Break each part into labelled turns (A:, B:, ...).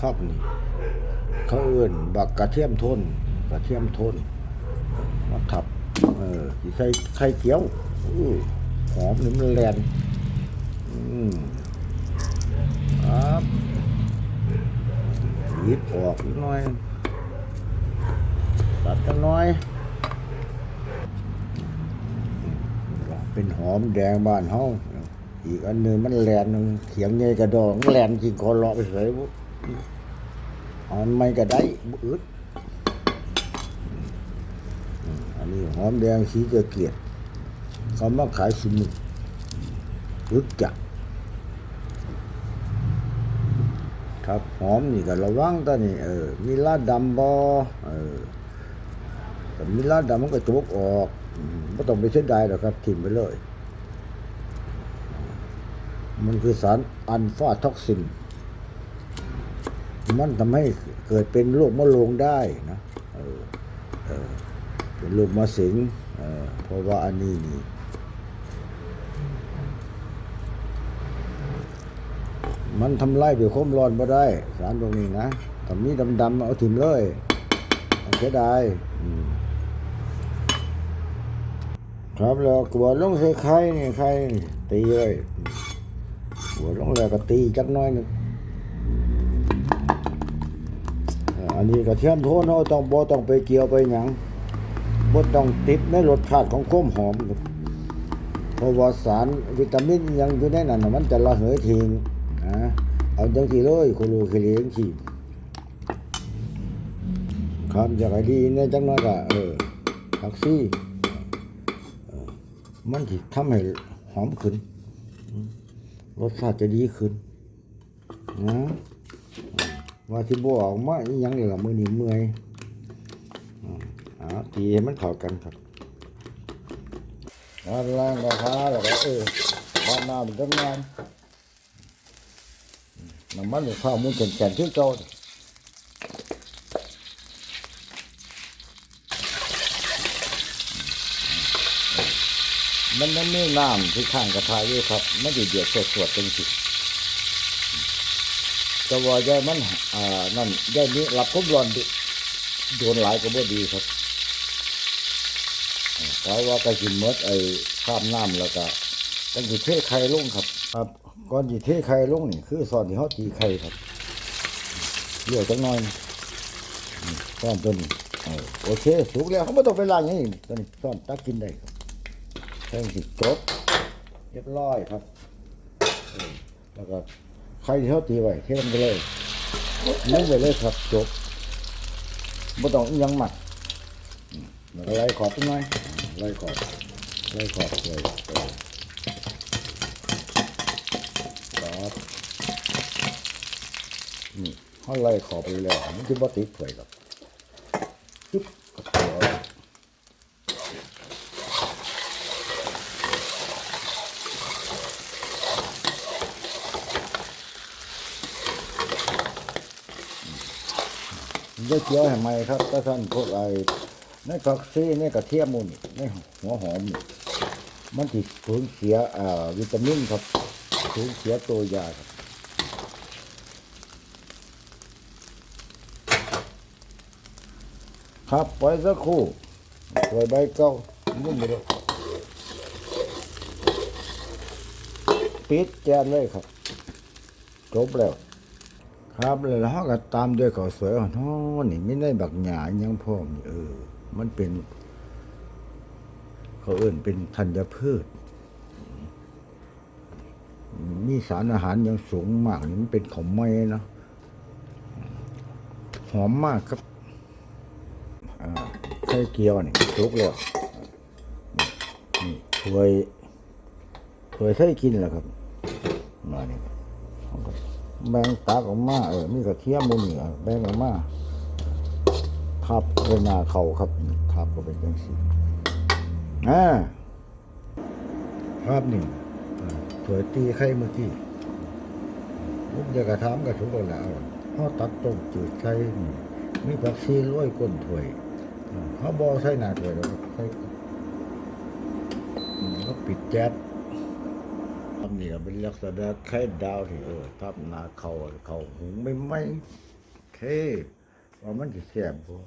A: ครับนี่เขาเอื่นบักกระเทียมทนกระเทียมทนมาทับ เออสิใส่ไข่เจียวอหอมนี่มันแลนอืมครับหยิบออกนิดหน่อยตัดกันหน่อย เป็นหอมแดงบ้านเฮาอีกอันนึงมันแลนหนึ่งเขียงใหญ่กระดองแลนจริงคอเลาะไปเฉยบุ๊ เอันไม่ก็ได้บุอึดอืมอันนี้หอมแดงสีเกลียดเขามาขายสิมึงรู้จักครับหอมนี่ก็ระวังตอนนี้เออมีลาดดำบ่เออแต่มีลาดดำมันก็จกออกไม่ต้องไปเสียดายหรอกครับทิ้งไปเลย มันคือสารอัลฟาท็อกซิน มันทำให้เกิดเป็นโรคมะโรงได้นะเออเออเป็นโรคมะเสงเออเพราะว่าอันนี้นี่มันทำลายด้วยความร้อนบ่ได้ สารตรงนี้นะถ้ามีดำๆเอาถิ่มเลยเอาเสียดายครับแล้วกลัวลงใส่ไข่นี่ไข่ตีเลยกลัวลงแล้วก็ตีจักน้อยนึง อันนี้กระเทียมโทนเราต้องบ่ต้องไปเกี่ยวไปหยังบ่ต้องติดในรสชาติของข้มหอมเพราะว่าสารวิตามินยังอยู่ในนั้นน่ะมันจะระเหยทิ้งนะเอาจังซี่เลยโคโลเคเลงทีครับอยากให้ดีในจังน้อยก็เออผักซี่มันจะทำให้หอมขึ้นรสชาติจะดีขึ้นนะ ว่าที่บออกมาอหยังนี่ละมือนี่เมื่อยอ่าตีให้มันเข้ากันครับล้างล้างกระทะแล้วก็เออบ้านน้ำมันทำงานน้ำมันหรือข้าวมันแก่นๆที่เก่ามันมันมีน้ำที่ข้างกระทะอยู่ครับ มันจะเดือดสดๆจังสิ แต่ว่าย่ายมันอ่านั่นย่ายนี้รับความร้อนดิโดนหลายก็บ่ดีครับอ่าเพราะว่าก็กินหมดไอ้ข้ามน้ำแล้วก็ต้องสิเทไข่ลงครับครับก่อนสิเทไข่ลงนี่คือสอนที่เฮาตีไข่ครับเลี้ยวจังหน่อยอืมซ่อนตัวนี้เออโอเคสุกแล้วเขาไม่ต้องไปล้างอย่างนี้ตัวนี้ซ่อนตักกินได้ครับแท่งสิจบเรียบร้อยครับเออแล้วก็ ใครที่เขาตีไว้เทลงไปเลยนึ่งไปเลยครับจบไม่ต้องยังหมักอืมแล้วก็ไล่ขอบไปหน่อยไล่ขอบไล่ขอบเลยเออครับนี่เขาไล่ขอบไปแล้วมันจะบ่ติดถ้วยครับจิ๊บก็พอ ยกเกี๊ยวให้ไหมครับถ้าท่านพวกไอ้ในผักซีในกระเทียมมูนี่ในหัวหอมนี่มันติดสูญเสียอ่าวิตามินครับสูญเสียตัวยาครับครับปสักครู่ปล่อยใบเก้ามุ่งไปเลยปิดแกนเลยครับจบแล้ว ครับแล้วเราก็ตามด้วยข้าวสวยอ่อนๆนี่ไม่ได้บักหยาอิหยังพร้อมเออ มันเป็น เขาเอื่นเป็นธัญพืช มีสารอาหารยังสูงมากนี่มันเป็นของไม้นะหอมมากครับไข่เกี๊ยวนี่ทุกแล้วนี่ถ้วยถ้วยใช้กินแล้วครับมานี่ แบ่งตักออกมาเออมีกระเทียมหมูนี่อแบ่งออกมาทับเวหนาเขาครับทับก็เป็นจังซีอ่าครับนี่อ่าถวยตีไข่เมื่อกี้ลูกอยากกระทำกับทุกคนแล้วเขาตักต้มจืดใส่มีผักชีร้อยก้นถ้วยอ่าเขาบอใส่หนาถ้วยแล้วก็ใส่แล้วปิดแก๊ำเนี่ก็เป็นลักษณะไข่ดาวที่เออทับหนาเขาเขาหุงไม่ไม่เคว่ามันจะแซ่บบ่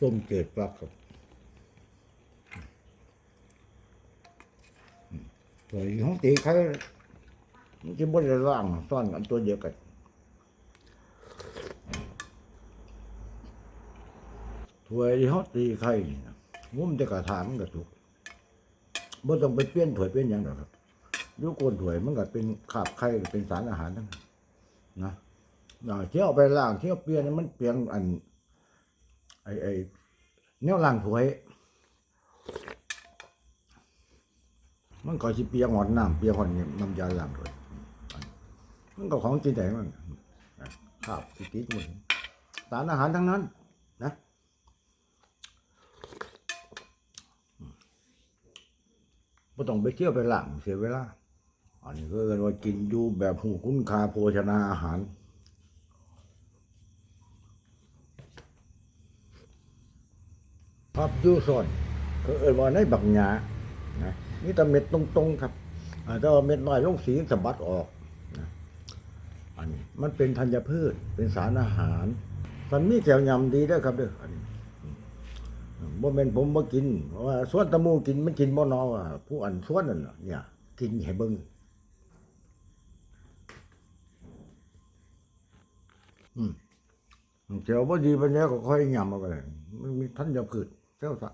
A: ต้มเกิดปลักครับสวยของตีไข่มันจะบ่ได้ล่างซ่อนกันตัวเดียวกัน ถวยที่เขาตีไข่นี่นะงุ้มแต่กระถางมันก็ถูกบ่ต้องไปเปลี่ยนถวยเปลี่ยนยังหรอกครับยุโกนถวยมันก็เป็นขาบไข่เป็นสารอาหารทั้งนั้นนะเที่ยวไปล้างเที่ยวเปลี่ยนมันเปลี่ยนอัน ไอ้ไอ้แนวล้างถวยมันก็สิเปียกหอนน้ำเปียกหอนนี่น้ำยาล้างถ้วยมันก็ของจริงแต่มันขาบสิติดหมดสารอาหารทั้งนั้น นะไม่ต้องไปเที่ยวไปหลังเสียเวลา อันนี้ก็เรียกว่ากินอยู่แบบหูคุณค่าโภชนาอาหารพับยูซอนก็เอ่ยว่าในบักหยานะนี่ต่เม็ดตรงๆครับอ่าถ้าเม็ดน้อยลงสีสะบัดออกนะอันนี้มันเป็นธัญพืชเป็นสารอาหารมันมีแถวยำดีด้วยครับเด้ออันนี้ บ่แม่นผมบ่กินเพราะว่าส่วนตะมูกินมันกินบ่นอว่าผู้อันส่วนนั่นเนี่ย กินให้เบิ่งอืมเจ้าบ่ดีปัญญาก็ค่อยยำเอาไปเลยมันมีทันยาพืชเจ้าซะ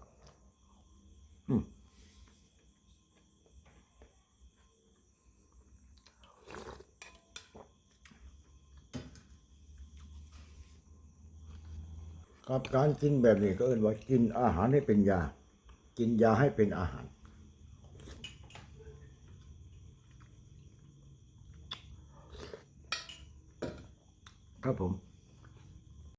A: อืม กับการกินแบบนี้ก็เอิ้นว่ากินอาหารให้เป็นยา กินยาให้เป็นอาหาร ครับผม